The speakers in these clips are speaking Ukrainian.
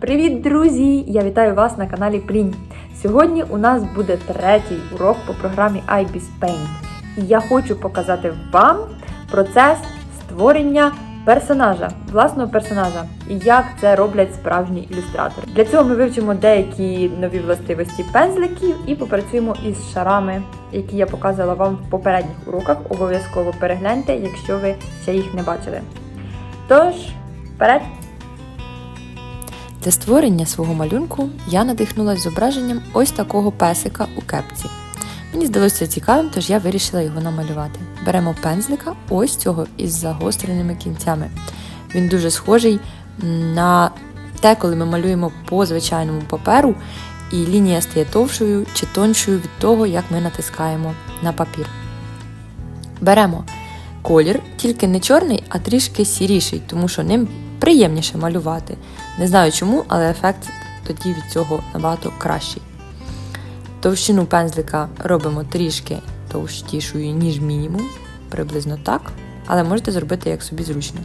Привіт, друзі! Я вітаю вас на каналі Плінь. Сьогодні у нас буде третій урок по програмі IBIS Paint. І я хочу показати вам процес створення персонажа, власного персонажа, і як це роблять справжні ілюстратори. Для цього ми вивчимо деякі нові властивості пензликів і попрацюємо із шарами, які я показувала вам в попередніх уроках. Обов'язково перегляньте, якщо ви ще їх не бачили. Тож, вперед! Для створення свого малюнку я надихнулася зображенням ось такого песика у кепці. Мені здалося цікавим, тож я вирішила його намалювати. Беремо пензлика ось цього із загостреними кінцями. Він дуже схожий на те, коли ми малюємо по звичайному паперу, і лінія стає товшою чи тоншою від того, як ми натискаємо на папір. Беремо колір, тільки не чорний, а трішки сіріший, тому що ним приємніше малювати. Не знаю чому, але ефект тоді від цього набагато кращий. Товщину пензлика робимо трішки товстішою, ніж мінімум, приблизно так, але можете зробити як собі зручно.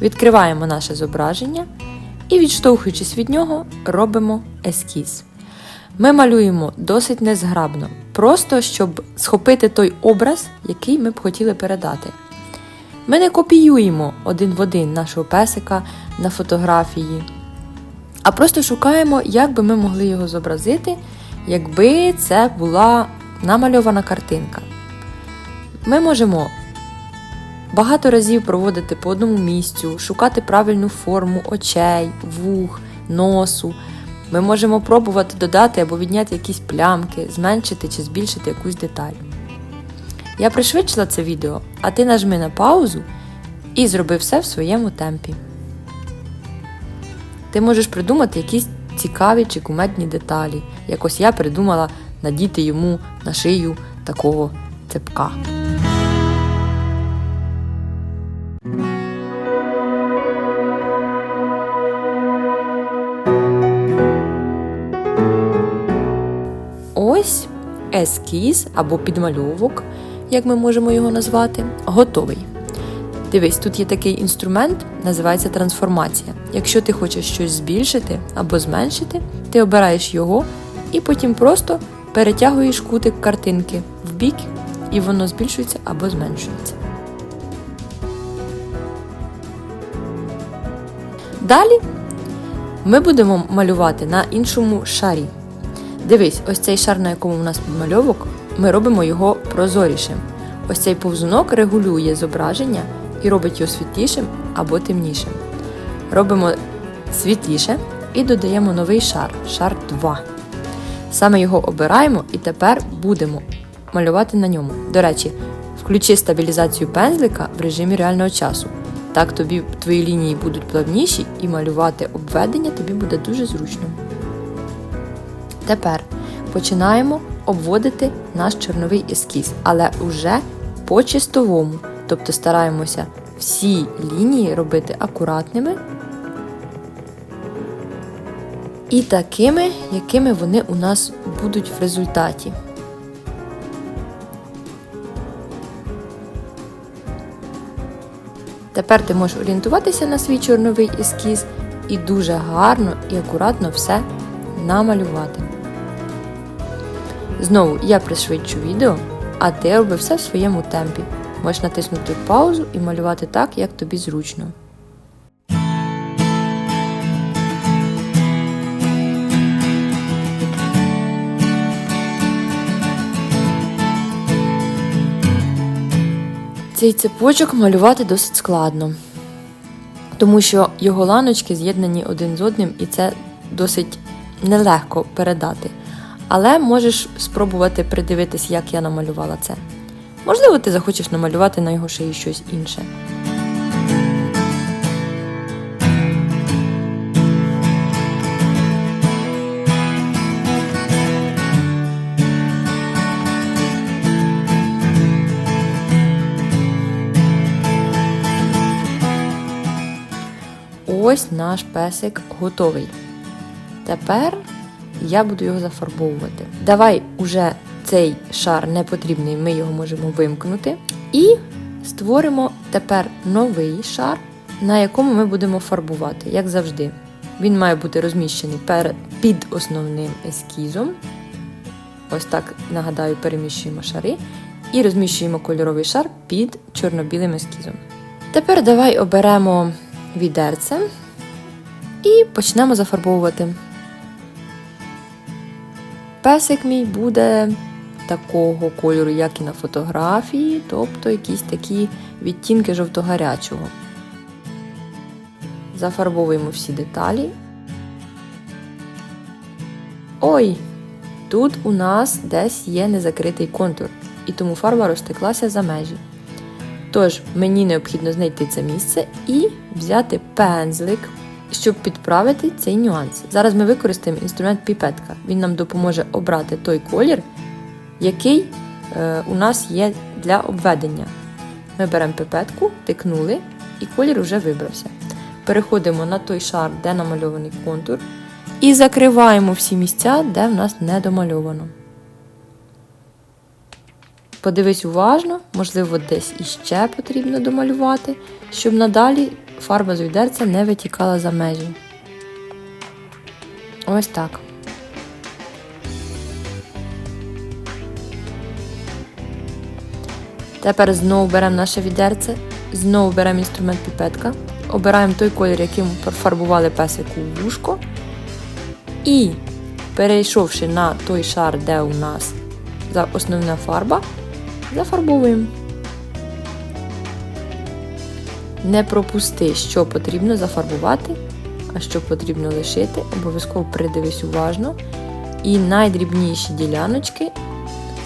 Відкриваємо наше зображення і, відштовхуючись від нього, робимо ескіз. Ми малюємо досить незграбно, просто щоб схопити той образ, який ми б хотіли передати. Ми не копіюємо один в один нашого песика на фотографії, а просто шукаємо, як би ми могли його зобразити, якби це була намальована картинка. Ми можемо багато разів проводити по одному місцю, шукати правильну форму очей, вух, носу. Ми можемо пробувати додати або відняти якісь плямки, зменшити чи збільшити якусь деталь. Я пришвидшила це відео, а ти нажми на паузу і зроби все в своєму темпі. Ти можеш придумати якісь цікаві чи кумедні деталі. Якось я придумала надіти йому на шию такого цепка. Ось ескіз або підмальовок, як ми можемо його назвати, готовий. Дивись, тут є такий інструмент, називається трансформація. Якщо ти хочеш щось збільшити або зменшити, ти обираєш його і потім просто перетягуєш кутик картинки в бік, і воно збільшується або зменшується. Далі ми будемо малювати на іншому шарі. Дивись, ось цей шар, на якому у нас підмальовок, ми робимо його прозорішим. Ось цей повзунок регулює зображення і робить його світлішим або темнішим. Робимо світліше і додаємо новий шар шар 2. Саме його обираємо і тепер будемо малювати на ньому. До речі, включи стабілізацію пензлика в режимі реального часу. Так тобі твої лінії будуть плавніші і малювати обведення тобі буде дуже зручно. Тепер починаємо обводити наш чорновий ескіз, але уже по чистовому. Тобто стараємося всі лінії робити акуратними і такими, якими вони у нас будуть в результаті. Тепер ти можеш орієнтуватися на свій чорновий ескіз і дуже гарно і акуратно все намалювати. Знову я пришвидшу відео, а ти роби все в своєму темпі. Можеш натиснути паузу і малювати так, як тобі зручно. Цей цепочок малювати досить складно, тому що його ланочки з'єднані один з одним, і це досить нелегко передати. Але можеш спробувати придивитись, як я намалювала це. Можливо, ти захочеш намалювати на його шиї щось інше. Ось наш песик готовий. Тепер я буду його зафарбовувати. Давай уже цей шар не потрібний, ми його можемо вимкнути. І створимо тепер новий шар, на якому ми будемо фарбувати, як завжди. Він має бути розміщений під основним ескізом. Ось так, нагадаю, переміщуємо шари і розміщуємо кольоровий шар під чорно-білим ескізом. Тепер давай оберемо відерце і почнемо зафарбовувати. Песик мій буде такого кольору, як і на фотографії, тобто якісь такі відтінки жовто-гарячого. Зафарбовуємо всі деталі. Ой! Тут у нас десь є незакритий контур, і тому фарба розтеклася за межі. Тож, мені необхідно знайти це місце і взяти пензлик, щоб підправити цей нюанс. Зараз ми використаємо інструмент піпетка. Він нам допоможе обрати той колір, який е, у нас є для обведення. Ми беремо піпетку, тикнули, і колір вже вибрався. Переходимо на той шар, де намальований контур, і закриваємо всі місця, де в нас не домальовано. Подивись уважно, можливо, десь іще потрібно домалювати, щоб надалі фарба з відерця не витікала за межі. Ось так. Тепер знову беремо наше відерце, знову беремо інструмент піпетка, обираємо той колір, яким пофарбували песику в вушко. І, перейшовши на той шар, де у нас основна фарба, зафарбовуємо. Не пропусти, що потрібно зафарбувати, а що потрібно лишити. Обов'язково придивись уважно. І найдрібніші діляночки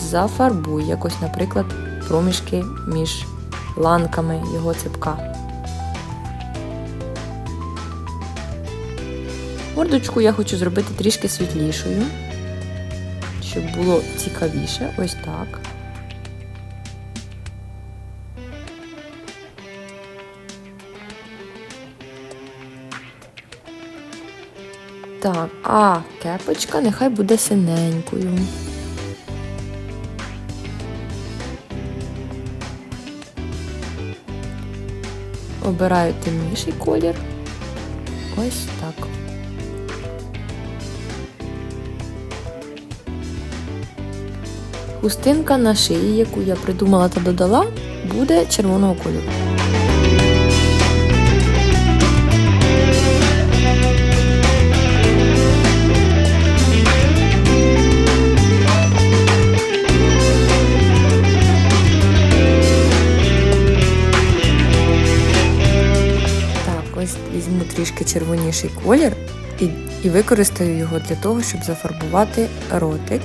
зафарбуй, якось, наприклад, проміжки між ланками його цепка. Мордочку я хочу зробити трішки світлішою, щоб було цікавіше. Ось так. Так, а кепочка нехай буде синенькою. Обираю темніший колір. Ось так. Хустинка на шиї, яку я придумала та додала, буде червоного кольору. Трішки колір і, і використаю його для того, щоб зафарбувати ротик.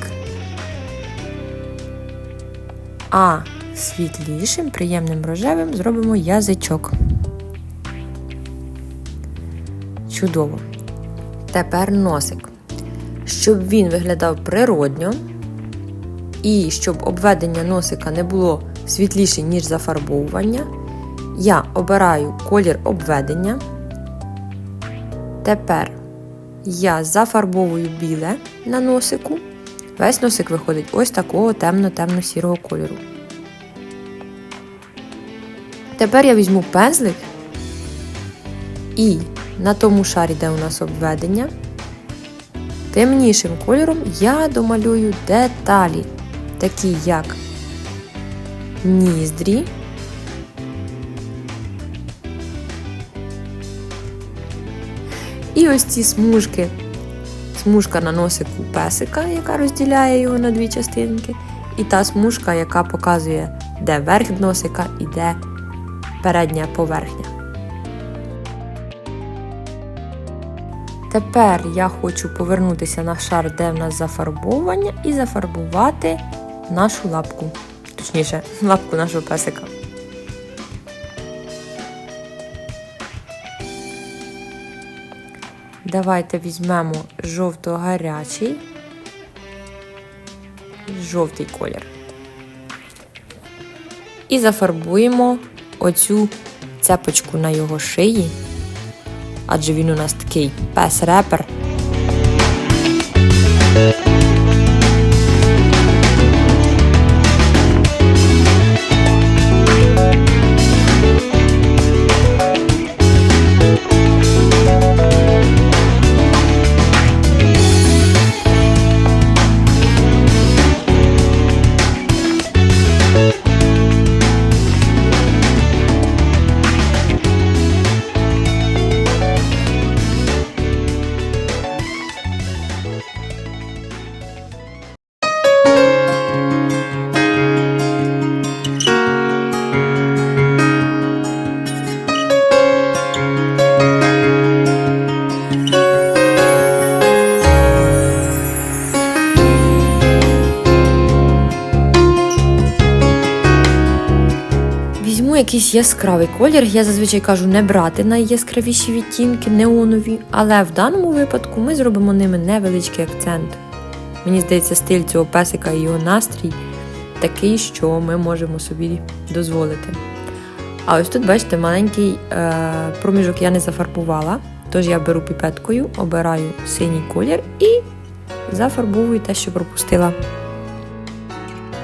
А світлішим, приємним рожевим зробимо язичок. Чудово. Тепер носик. Щоб він виглядав природньо, і щоб обведення носика не було світліше, ніж зафарбовування, я обираю колір обведення. Тепер я зафарбовую біле на носику. Весь носик виходить ось такого темно-темно-сірого кольору. Тепер я візьму пензлик і на тому шарі, де у нас обведення, темнішим кольором я домалюю деталі, такі як ніздрі, і ось ці смужки смужка на носику песика, яка розділяє його на дві частинки, і та смужка, яка показує, де верх носика і де передня поверхня. Тепер я хочу повернутися на шар, де в нас зафарбовання, і зафарбувати нашу лапку. Точніше, лапку нашого песика. Давайте візьмемо жовто-гарячий, жовтий колір. І зафарбуємо оцю цепочку на його шиї, адже він у нас такий пес-репер. Якийсь яскравий колір. Я зазвичай кажу не брати найяскравіші відтінки, неонові, але в даному випадку ми зробимо ними невеличкий акцент. Мені здається, стиль цього песика і його настрій такий, що ми можемо собі дозволити. А ось тут, бачите, маленький е, проміжок я не зафарбувала. Тож я беру піпеткою, обираю синій колір і зафарбовую те, що пропустила.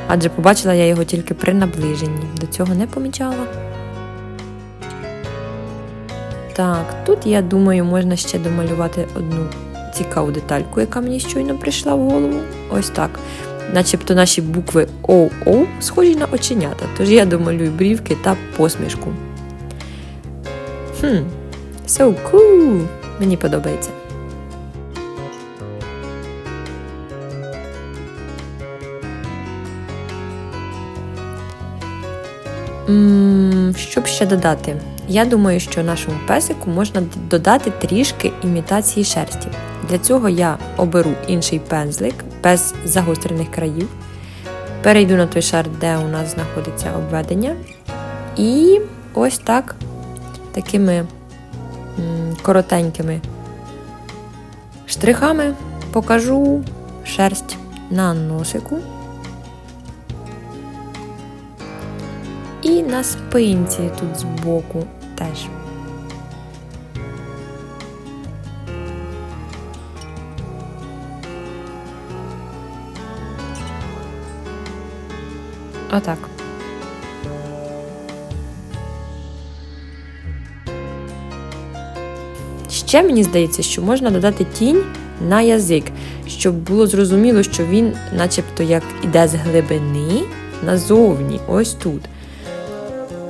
Адже побачила я його тільки при наближенні, до цього не помічала. Так, тут я думаю, можна ще домалювати одну цікаву детальку, яка мені щойно прийшла в голову. Ось так. Начебто наші букви ОО схожі на оченята, тож я домалюю брівки та посмішку. Хм, so cool! Мені подобається. М, Що б ще додати? Я думаю, що нашому песику можна додати трішки імітації шерсті. Для цього я оберу інший пензлик без загострених країв. Перейду на той шар, де у нас знаходиться обведення. І ось так, такими коротенькими штрихами покажу шерсть на носику. І на спинці тут збоку теж. Отак. Ще мені здається, що можна додати тінь на язик, щоб було зрозуміло, що він, начебто, як іде з глибини назовні, ось тут.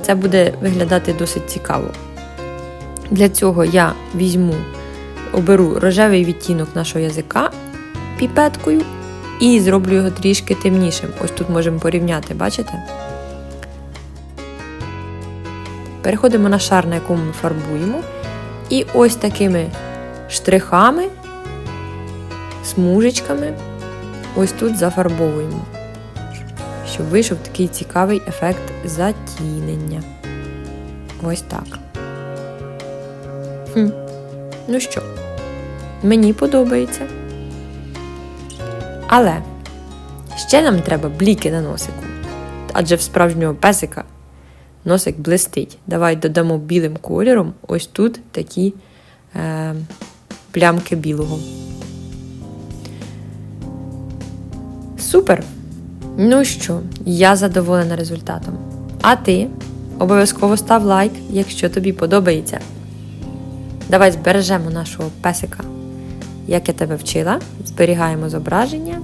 Це буде виглядати досить цікаво. Для цього я візьму, оберу рожевий відтінок нашого язика піпеткою і зроблю його трішки темнішим. Ось тут можемо порівняти, бачите? Переходимо на шар, на якому ми фарбуємо. І ось такими штрихами, смужечками, ось тут зафарбовуємо щоб вийшов такий цікавий ефект затінення. Ось так. Хм. Ну що, мені подобається. Але ще нам треба бліки на носику. Адже в справжнього песика носик блистить. Давай додамо білим кольором ось тут такі е, плямки білого. Супер! Ну що, я задоволена результатом. А ти обов'язково став лайк, якщо тобі подобається. Давай збережемо нашого песика. Як я тебе вчила, зберігаємо зображення.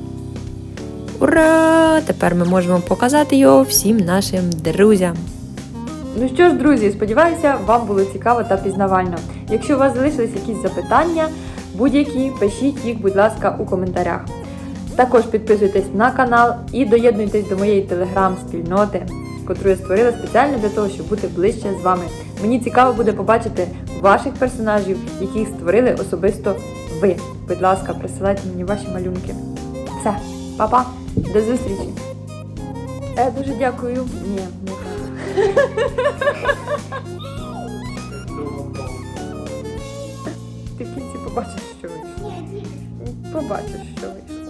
Ура! Тепер ми можемо показати його всім нашим друзям. Ну що ж, друзі, сподіваюся, вам було цікаво та пізнавально. Якщо у вас залишились якісь запитання, будь-які, пишіть їх, будь ласка, у коментарях. Також підписуйтесь на канал і доєднуйтесь до моєї телеграм-спільноти, котру я створила спеціально для того, щоб бути ближче з вами. Мені цікаво буде побачити ваших персонажів, яких створили особисто ви. Будь ласка, присилайте мені ваші малюнки. Все, па-па, до зустрічі. Е, дуже дякую. Ні, не. Ти в кінці побачиш, що вийшло. Побачиш, що вийшло.